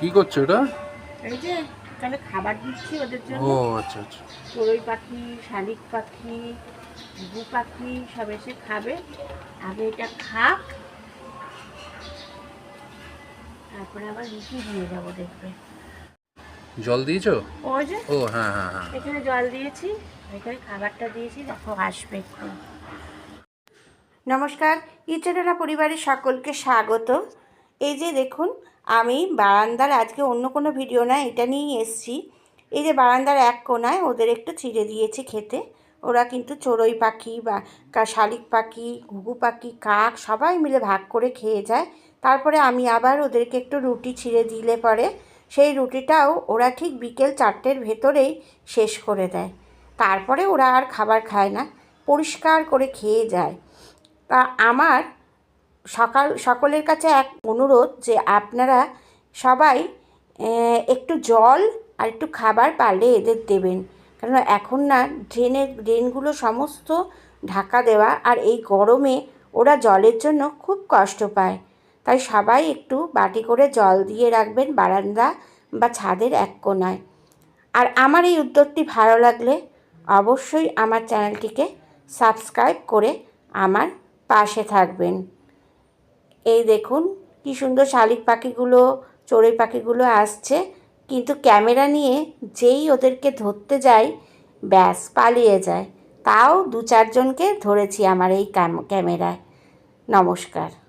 কি করছ ওটা এই যে এখানে খাবার দিচ্ছি ওদের জন্য। ও আচ্ছা আচ্ছা। চড়ুই পাখি শালিক পাখি ঘু পাখি সব এসে খাবে। আগে এটা খাক। তারপরে আবার রুটি দিয়ে যাব দেখবে। জল দিয়েছ? যে। ও হ্যাঁ হ্যাঁ হ্যাঁ। এখানে জল দিয়েছি। এখানে খাবারটা দিয়েছি। দেখো আসবে একটু। নমস্কার ইচেরা পরিবারের সকলকে স্বাগত। এই যে দেখুন আমি বারান্দার, আজকে অন্য কোনো ভিডিও না, এটা নিয়েই এসছি। এই যে বারান্দার এক কোনায় ওদের একটু ছিঁড়ে দিয়েছি খেতে। ওরা কিন্তু চড়ুই পাখি বা শালিক পাখি, ঘুঘু পাখি, কাক সবাই মিলে ভাগ করে খেয়ে যায়। তারপরে আমি আবার ওদেরকে একটু রুটি ছিঁড়ে দিলে পরে সেই রুটিটাও ওরা ঠিক বিকেল চারটের ভেতরেই শেষ করে দেয়। তারপরে ওরা আর খাবার খায় না, পরিষ্কার করে খেয়ে যায়। তা আমার সকাল, সকলের কাছে এক অনুরোধ যে আপনারা সবাই একটু জল আর একটু খাবার পারলে এদের দেবেন। কারণ এখন না ড্রেনের ড্রেনগুলো সমস্ত ঢাকা দেওয়া আর এই গরমে ওরা জলের জন্য খুব কষ্ট পায়। তাই সবাই একটু বাটি করে জল দিয়ে রাখবেন বারান্দা বা ছাদের এক কোনায়। আর আমার এই উদ্যোগটি ভালো লাগলে অবশ্যই আমার চ্যানেলটিকে সাবস্ক্রাইব করে আমার পাশে থাকবেন। এই দেখুন, কি সুন্দর শালিক পাখিগুলো, চড়ুই পাখিগুলো আসছে। কিন্তু ক্যামেরা নিয়ে যেই ওদেরকে ধরতে যাই, ব্যাস পালিয়ে যায়। তাও দু চারজনকে ধরেছি আমার এই ক্যাম- ক্যামেরায়। নমস্কার।